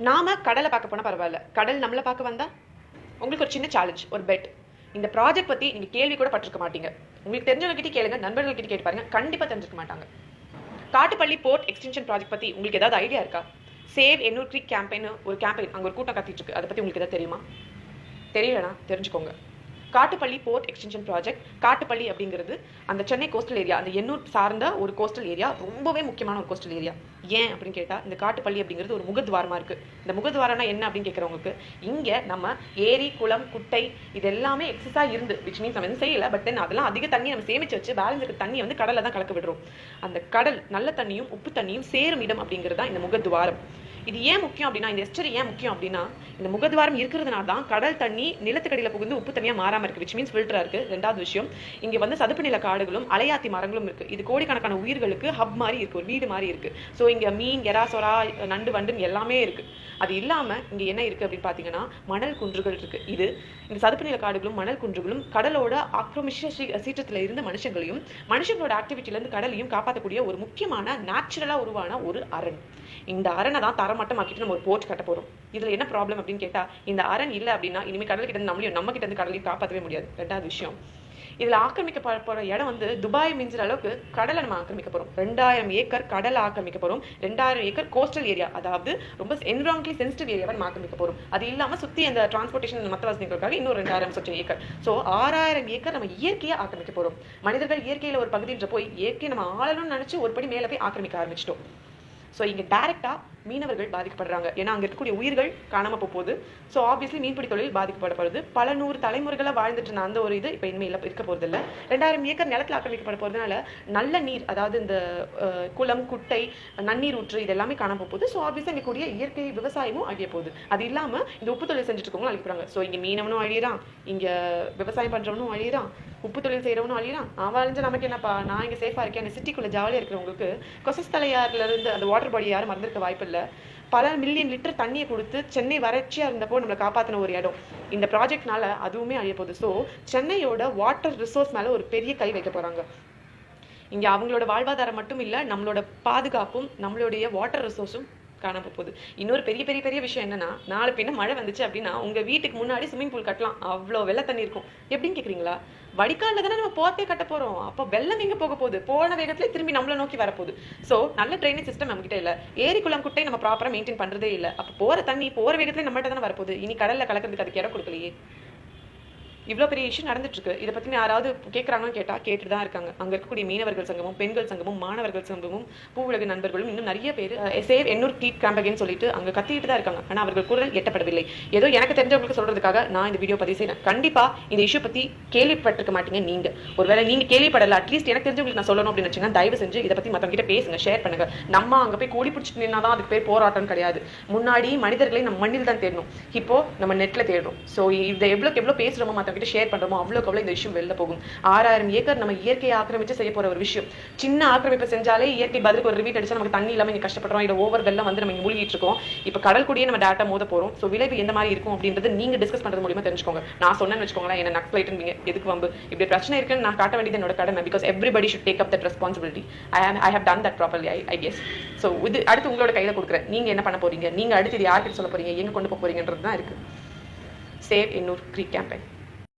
நாம கடலை பார்க்க போனால் பரவாயில்ல. கடல் நம்மளை பார்க்க வந்தா? உங்களுக்கு ஒரு சின்ன சேலஞ்ச் ஒரு பெட் இந்த ப்ராஜெக்ட் பற்றி நீங்கள் கேள்வி கூட பட்டிருக்க மாட்டீங்க. உங்களுக்கு தெரிஞ்சவங்ககிட்ட கேளுங்க நண்பர்கள்கிட்ட கேட்டு பாருங்க கண்டிப்பாக தெரிஞ்சிருக்க மாட்டாங்க. காட்டுப்பள்ளி போர்ட் எக்ஸ்டென்ஷன் ப்ராஜெக்ட் பற்றி உங்களுக்கு ஏதாவது ஐடியா இருக்கா? சேவ் எண்ணூர் க்ரீக் கேம்பெயின் ஒரு கேம்பெயின் அங்கே ஒரு கூட்டம் கத்திட்டு இருக்கு. அதை பற்றி உங்களுக்கு ஏதாவது தெரியுமா? தெரியலனா தெரிஞ்சுக்கோங்க. Kattupalli port extension project Kattupalli அப்படிங்கிறது அந்த சென்னை கோஸ்டல் ஏரியா அந்த எண்ணூர் சார்ந்த ஒரு கோஸ்டல் ஏரியா ரொம்பவே முக்கியமான ஒரு கோஸ்டல் ஏரியா ஏன் அப்படின்னு கேட்டால் இந்த காட்டுப்பள்ளி அப்படிங்கிறது ஒரு முகத்வாரமாக இருக்குது இந்த முகத்வாரம்னா என்ன அப்படின்னு கேட்குறவங்களுக்கு இங்கே நம்ம ஏரி குளம் குட்டை இது எல்லாமே எக்ஸஸாக இருந்து விச் மீன்ஸ் நம்ம எதுவும் செய்யல பட் தென் அதெல்லாம் அதிக தண்ணி நம்ம சேமிச்சு வச்சு பேலன்ஸ் இருக்க தண்ணியை வந்து கடலில் தான் கலக்க விடுறோம். அந்த கடல் நல்ல தண்ணியும் உப்பு தண்ணியும் சேரும் இடம் அப்படிங்கிறது தான் இந்த முகத்வாரம். இது ஏன் முக்கியம் அப்படின்னா இந்த எஸ்டரி ஏன் முக்கியம் அப்படின்னா இந்த முகத்வாரம் இருக்கிறதுனால தான் கடல் தண்ணி நிலத்துக்கடியில் புகுந்து உப்பு தண்ணியாக மாறாம இருக்கு விச் மீன்ஸ் ஃபில்டரா இருக்கு. ரெண்டாவது விஷயம் இங்க வந்து சதுப்பு நில காடுகளும் அலையாத்தி மரங்களும் இருக்கு. இது கோடிக்கணக்கான உயிர்களுக்கு ஹப் மாதிரி இருக்கு ஒரு வீடு மாதிரி இருக்கு. ஸோ இங்க மீன் எறா சொரா நண்டு வண்டுன்னு எல்லாமே இருக்கு. அது இல்லாம இங்க என்ன இருக்கு அப்படின்னு பாத்தீங்கன்னா மணல் குன்றுகள் இருக்கு. இது இந்த சதுப்பு நில காடுகளும் மணல் குன்றுகளும் கடலோட ஆக்கிரமிஷ சீற்றத்தில் சீற்றத்துல இருந்த மனுஷங்களையும் மனுஷங்களோட ஆக்டிவிட்டில இருந்து கடலையும் காப்பாற்றக்கூடிய ஒரு முக்கியமான நேச்சுரலா உருவான ஒரு அரண். இந்த அரணை தான் தரமட்டமாக்கிட்டு நம்ம ஒரு போர்ட் கட்ட போறோம். இதுல என்ன ப்ராப்ளம் அப்படின்னு கேட்டா இந்த அரண் இல்ல அப்படின்னா இனிமே கடல் கிட்ட இருந்து நம்மளையும் நம்ம கிட்ட இருந்து கடலையும் காப்பாற்றவே முடியாது. ரெண்டாவது விஷயம். இதுல ஆக்கிரமிக்க போகிற போற இடம் வந்து துபாய் மிஞ்சுற அளவுக்கு கடலை நம்ம ஆக்கிரமிக்க போறோம். ரெண்டாயிரம் ஏக்கர் கடலை ஆக்கிரமிக்க போறோம். ரெண்டாயிரம் ஏக்கர் கோஸ்டல் ஏரியா அதாவது ரொம்ப என்விரான்மெண்ட்லி சென்சிட்டிவ் ஏரியாவை நம்ம ஆக்கிரமிக்க போறோம். அது இல்லாம சுத்தி அந்த டிரான்ஸ்போர்ட்டேஷன் மத்த வசதிகளுக்காக இன்னும் ரெண்டாயிரம் சொச்சம் ஏக்கர். சோ ஆறாயிரம் ஏக்கர் நம்ம இயற்கையா ஆக்கிரமிக்க போறோம். மனிதர்கள் இயற்கையில ஒரு பகுதின்ற போய் இயற்கையை நம்ம ஆளணும்னு நினைச்சு ஒரு படி மேல போய் ஆக்கிரமிக்க ஆரம்பிச்சிட்டோம். ஸோ இங்கே டேரெக்டாக மீனவர்கள் பாதிக்கப்படுறாங்க. ஏன்னா அங்கே இருக்கக்கூடிய உயிர்கள் காணாமல் போக போகுது. ஸோ ஆப்வியஸ்லி மீன்பிடி தொழில் பாதிக்கப்படப்படுது பல நூறு தலைமுறைகளாக வாழ்ந்துட்டு இருந்த அந்த ஒரு இது இப்போ இனிமேல் இருக்க போகிறது இல்லை ரெண்டாயிரம் ஏக்கர் நிலத்தில் ஆக்கிரமிக்கப்பட போகிறதுனால நல்ல நீர் அதாவது இந்த குளம் குட்டை நன்னீர் ஊற்று இது எல்லாமே காணாமல் போக போகுது. ஸோ ஆப்வியஸாக இங்கே கூடிய இயற்கை விவசாயமும் அழிய போகுது. அது இல்லாமல் இந்த உப்பு தொழில் செஞ்சுட்டு இருக்கவங்களும் ஸோ இங்கே மீனவனும் அழியிறான். இங்கே விவசாயம் பண்ணுறவனும் அழியிறான். உப்பு தொழில் செய்கிறவனும் அழியிறான். அவன் அழிஞ்ச நமக்கு என்னப்பா? நான் இங்கே சேஃபாக இருக்கேன். அந்த சிட்டிக்குள்ளே ஜாலியாக இருக்கிறவங்களுக்கு கொசஸ்தலையாறுல இருந்து அந்த வாட்டர் பாடி யாரும் மறந்துருக்க வாய்ப்பு இல்லை. பல மில்லியன் லிட்டர் தண்ணியை கொடுத்து சென்னை வறட்சியாக இருந்தப்போ நம்மளை காப்பாற்றின ஒரு இடம். இந்த ப்ராஜெக்ட்னால அதுவுமே அழிய போகுது. ஸோ சென்னையோட வாட்டர் ரிசோர்ஸ் மேலே ஒரு பெரிய கை வைக்க போகிறாங்க இங்கே அவங்களோட வாழ்வாதாரம் மட்டும் இல்லை நம்மளோட பாதுகாப்பும் நம்மளுடைய வாட்டர் ரிசோர்ஸும் காணாம போகுது. இன்னொரு பெரிய பெரிய பெரிய விஷயம் என்னன்னா நாலு பின்ன மழை வந்துச்சு அப்படின்னா உங்க வீட்டுக்கு முன்னாடி ஸ்விம்மிங் பூல் கட்டலாம். அவ்வளோ வெள்ள தண்ணி இருக்கும். எப்படின்னு கேக்குறீங்களா? வடிகால்ல தானே நம்ம போத்தே கட்ட போறோம். அப்போ வெள்ளம் எங்க போக போகுது? போன வேகத்துல திரும்பி நம்மள நோக்கி வரப்போகுது சோ நல்ல ட்ரைனேஜ் சிஸ்டம் நம்ம கிட்ட இல்ல. ஏரி குளம் குட்டை நம்ம ப்ராப்பரா மெயின்டைன் பண்றதே இல்ல. அப்போ போற தண்ணி போற வேகத்துல நம்மகிட்ட தானே வரப்போகுது இனி கடல்ல கலக்கிறதுக்கு அதுக்கு இடம் கொடுக்கலையே. இவ்வளோ பெரிய இஷ்யூ நடந்துட்டுருக்கு. இதை பற்றி யாராவது கேட்குறாங்கன்னு கேட்டா கேட்டுட்டு தான் இருக்காங்க. அங்க இருக்கக்கூடிய மீனவர்கள் சங்கமும் பெண்கள் சங்கமும் மாணவர்கள் சங்கமும் பூவுலக நண்பர்களும் இன்னும் நிறைய பேர் சேவ் எண்ணூர் கீட் கேம்பகேன்னு சொல்லிட்டு அங்கே கத்திட்டு தான் இருக்காங்க. ஆனால் அவர்கள் குரல் எட்டப்படவில்லை. ஏதோ எனக்கு தெரிஞ்சவங்களுக்கு சொல்றதுக்காக நான் இந்த வீடியோ பதிவு செய்கிறேன் கண்டிப்பாக இந்த இஷ்யூ பத்தி கேள்விப்பட்டிருக்க மாட்டீங்க நீங்க. ஒருவேளை நீங்கள் கேள்விப்படல அட்லீஸ்ட் எனக்கு தெரிஞ்சவங்களுக்கு நான் சொல்லணும் அப்படின்னு வச்சுங்க தயவு செஞ்சு இதை பத்தி மத்தவங்க பேசுங்க ஷேர் பண்ணுங்க. நம்ம அங்கே போய் கூலி பிடிச்சிட்டு நின்னா தான் அதுக்கு பேர் போராட்டம் கிடையாது. முன்னாடி மனிதர்களை நம்ம மண்ணில் தான் தேடணும். இப்போ நம்ம நெட்ல தேடுறோம். ஸோ இதை எவ்வளோக்கு எவ்வளோ பேசுகிறோமோ மற்ற கிட்ட ஷேர் பண்ணுறோமோ அவ்வளோக்கு அவ்வளோ இந்த விஷயம் வெளில போகும். ஆறாயிரம் ஏக்கர் நம்ம இயற்கையை ஆக்கிரமிச்சு செய்ய போகிற ஒரு விஷயம். சின்ன ஆக்கிரமிப்பு செஞ்சாலே இயற்கை பதிலுக்கு ஒரு ரிவீட் அடிச்சா நமக்கு தண்ணி இல்லாமல் இங்கே கஷ்டப்படுறோம். இல்லை ஓவர் வெள்ளம் வந்து நம்ம இங்கே மூழ்கிட்டு இருக்கோம். இப்போ கடல் கூடயே நம்ம டேட்டா மோத போகிறோம் ஸோ விளைவு எந்த மாதிரி இருக்கும் அப்படின்றது நீங்கள் டிஸ்கஸ் பண்ணுறது மூலியமாக தெரிஞ்சுக்கோங்க. நான் சொன்னேன்னு வச்சுக்கோங்களேன் என்ன நக்ஸ்லைட்டுங்க எதுக்கு வம்பு? இப்படி பிரச்சனை இருக்குன்னு நான் காட்ட வேண்டியது என்னோட கடமை. Because everybody should take up that responsibility I am I have done that properly I I guess so இது அடுத்து உங்களோட கையில கொடுக்குறேன். நீங்கள் என்ன பண்ண போறீங்க? நீங்கள் அடுத்து இது யார்கிட்ட சொல்ல போறீங்க? எங்கே கொண்டு போக போறீங்கன்றது தான் இருக்குது சேவ் எண்ணூர் க்ரீ கேம்பெயின்